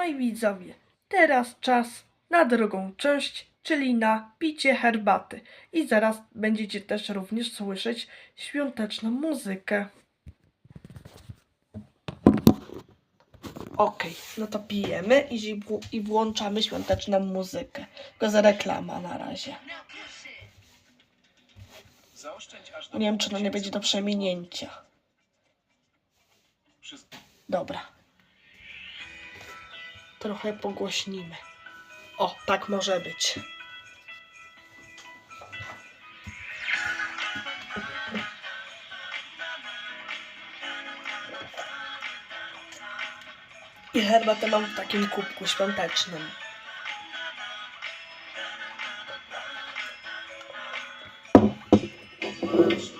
No i widzowie, teraz czas na drugą część, czyli na picie herbaty. I zaraz będziecie też również słyszeć świąteczną muzykę. Okej, no to pijemy i, i włączamy świąteczną muzykę. Tylko za reklama na razie. Nie wiem, czy no nie 2000 będzie do przeminięcia. Dobra. Trochę pogłośnimy. O, tak może być. I herbatę mam w takim kubku świątecznym. Na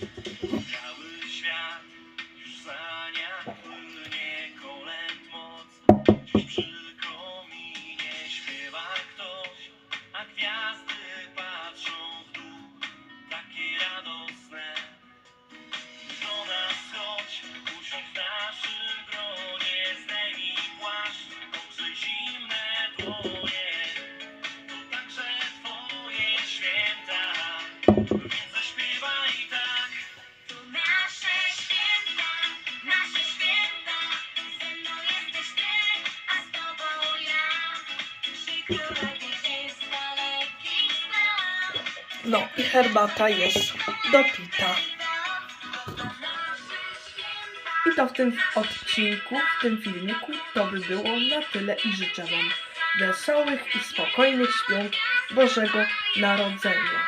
Cały świat już zania płynnie kolęd moc. Dziś przy kominie śpiewa ktoś, a gwiazdy patrzą w dół, takie radosne. Do nas chodź, usiądź w naszym gronie, zdejmij płaszcz, zimne dłonie. No i herbata jest dopita. I to w tym odcinku, w tym filmiku to by było na tyle i życzę Wam wesołych i spokojnych świąt Bożego Narodzenia.